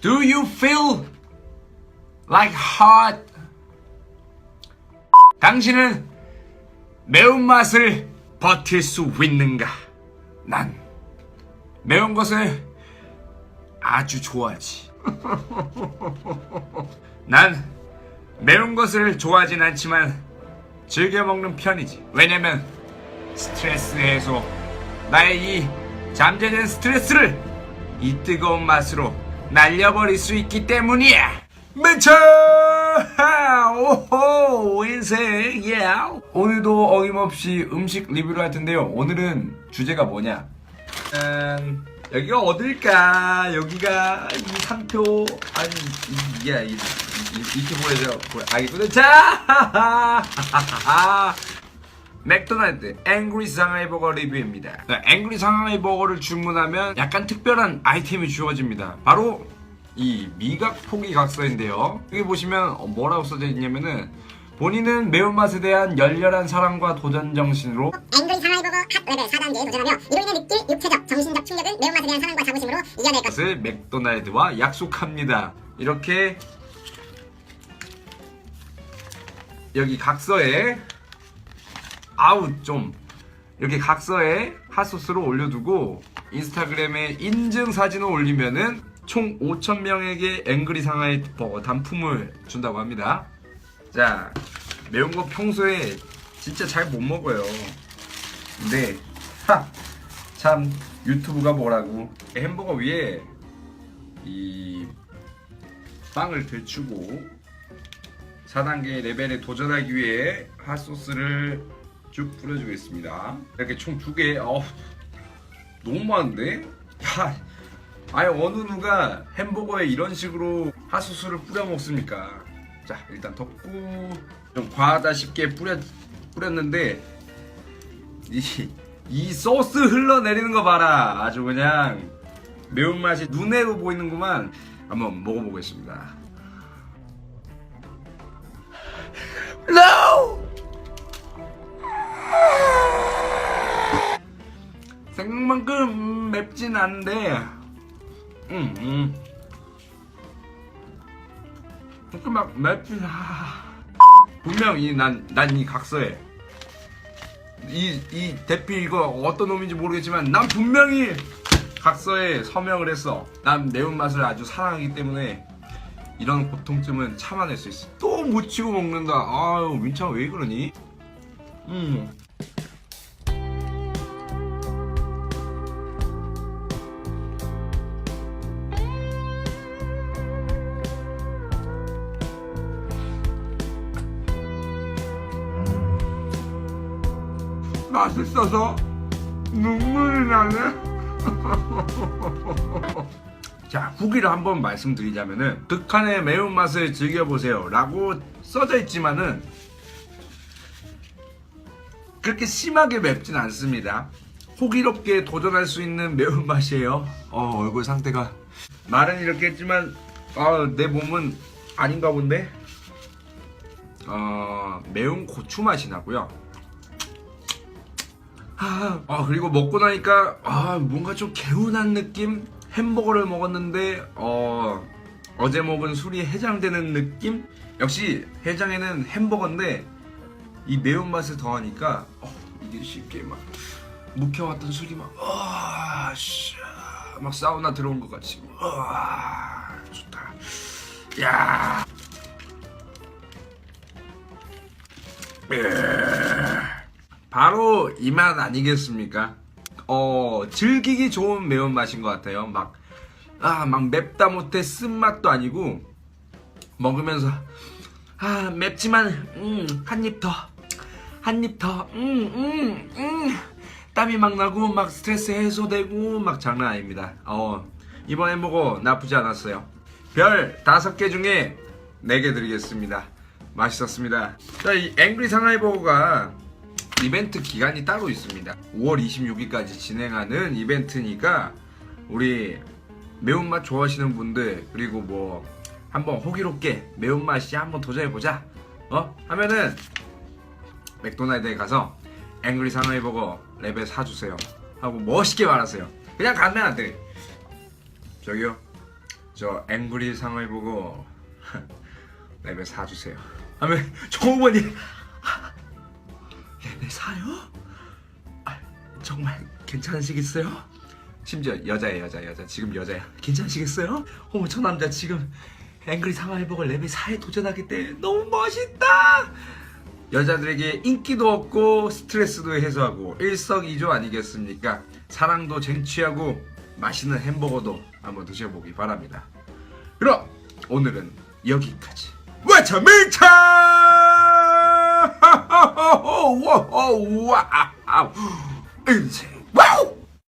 Do you feel like hot? 당신은 매운맛을 버틸 수 있는가? 난 매운 것을 아주 좋아하지. 난 매운 것을 좋아하진 않지만 즐겨 먹는 편이지. 왜냐면 스트레스 해소, 나의 이 잠재된 스트레스를 이 뜨거운 맛으로 날려버릴 수 있기 때문이야. 맨처 오호 인생 예. 오늘도 어김없이 음식 리뷰를 할 텐데요. 오늘은 주제가 뭐냐? 음, 여기가 어딜까? 여기가 이 상표 아니 이게 이, 이, 이, 이렇게 보여줘요. 알겠거든. 자, 맥도날드 앵그리 상하이 버거 리뷰입니다. 네, 앵그리 상하이 버거를 주문하면 약간 특별한 아이템이 주어집니다. 바로 이 미각 포기 각서인데요. 여기 보시면 어, 뭐라고 써져 있냐면은 본인은 매운맛에 대한 열렬한 사랑과 도전 정신으로 앵그리 상하이 버거 핫 레벨 4단계에 도전하며 이로 인해 느낄 육체적, 정신적 충격을 매운맛에 대한 사랑과 자부심으로 이겨낼 것. 것을 맥도날드와 약속합니다. 이렇게 여기 각서에 아우 좀 이렇게 각서에 핫소스를 올려두고 인스타그램에 인증 사진을 올리면은 총 5천 명에게 앵그리 상하이 버거 단품을 준다고 합니다. 자 매운 거 평소에 진짜 잘 못 먹어요. 근데 하, 참 유튜브가 뭐라고 햄버거 위에 이 빵을 들추고 4단계 레벨에 도전하기 위해 핫소스를 쭉 뿌려주겠습니다. 이렇게 총 두 개. 어 너무 많은데? 야, 아니 어느 누가 햄버거에 이런 식으로 핫소스를 뿌려 먹습니까? 자 일단 덮고 좀 과하다 싶게 뿌려 뿌렸는데 이, 이 소스 흘러내리는 거 봐라. 아주 그냥 매운맛이 눈에도 보이는구만. 한번 먹어보겠습니다. No! 맵진 않은데, 음, 음. 그렇게 막 맵진, 아. 분명히 난, 난 이 각서에 이, 이 대피 이거 어떤 놈인지 모르겠지만 난 분명히 각서에 서명을 했어. 난 매운맛을 아주 사랑하기 때문에 이런 고통쯤은 참아낼 수 있어. 또 묻히고 먹는다. 아유, 민창 왜 그러니? 음. 맛있어서 눈물이 나네. 자, 후기를 한번 말씀드리자면은 극한의 매운맛을 즐겨보세요 라고 써져 있지만은 그렇게 심하게 맵진 않습니다. 호기롭게 도전할 수 있는 매운맛이에요. 어, 얼굴 상태가 말은 이렇게 했지만 어, 내 몸은 아닌가 본데 어, 매운 고추 맛이 나고요. 아, 아, 그리고 먹고 나니까 아 뭔가 좀 개운한 느낌? 햄버거를 먹었는데 어 어제 먹은 술이 해장되는 느낌? 역시 해장에는 햄버거인데 이 매운맛을 더하니까 어, 이게 쉽게 막 묵혀왔던 술이 막 아, 씨, 막 사우나 들어온 것 같이 아, 좋다. 야 바로 이 맛 아니겠습니까? 어, 즐기기 좋은 매운맛인 것 같아요. 막, 아, 막 맵다 못해 쓴맛도 아니고, 먹으면서, 아, 맵지만, 음, 한 입 더, 한 입 더, 음, 음, 음. 땀이 막 나고, 막 스트레스 해소되고, 막 장난 아닙니다. 어, 이번 햄버거 나쁘지 않았어요. 별 다섯 개 중에 네개 드리겠습니다. 맛있었습니다. 자, 이 앵그리 상하이 버거가 이벤트 기간이 따로 있습니다. 5월 26일까지 진행하는 이벤트니까 우리 매운맛 좋아하시는 분들 그리고 뭐 한번 호기롭게 매운맛이 한번 도전해 보자. 어? 하면은 맥도날드에 가서 앵그리 상하이 버거 레벨 사주세요. 하고 멋있게 말하세요. 그냥 가면 안 돼. 저기요. 저 앵그리 상을 보고 레벨 4 주세요. 하면 종업원이 4요? 아, 정말 괜찮으시겠어요? 심지어 여자예요 여자 여자 지금 여자야 괜찮으시겠어요? 어머 저 남자 지금 앵그리 상하이버거 레벨 4에 도전하기 때문에 너무 멋있다 여자들에게 인기도 얻고 스트레스도 해소하고 일석이조 아니겠습니까? 사랑도 쟁취하고 맛있는 햄버거도 한번 드셔보기 바랍니다. 그럼 오늘은 여기까지. 와차 밀차! 와우! 인생 와우!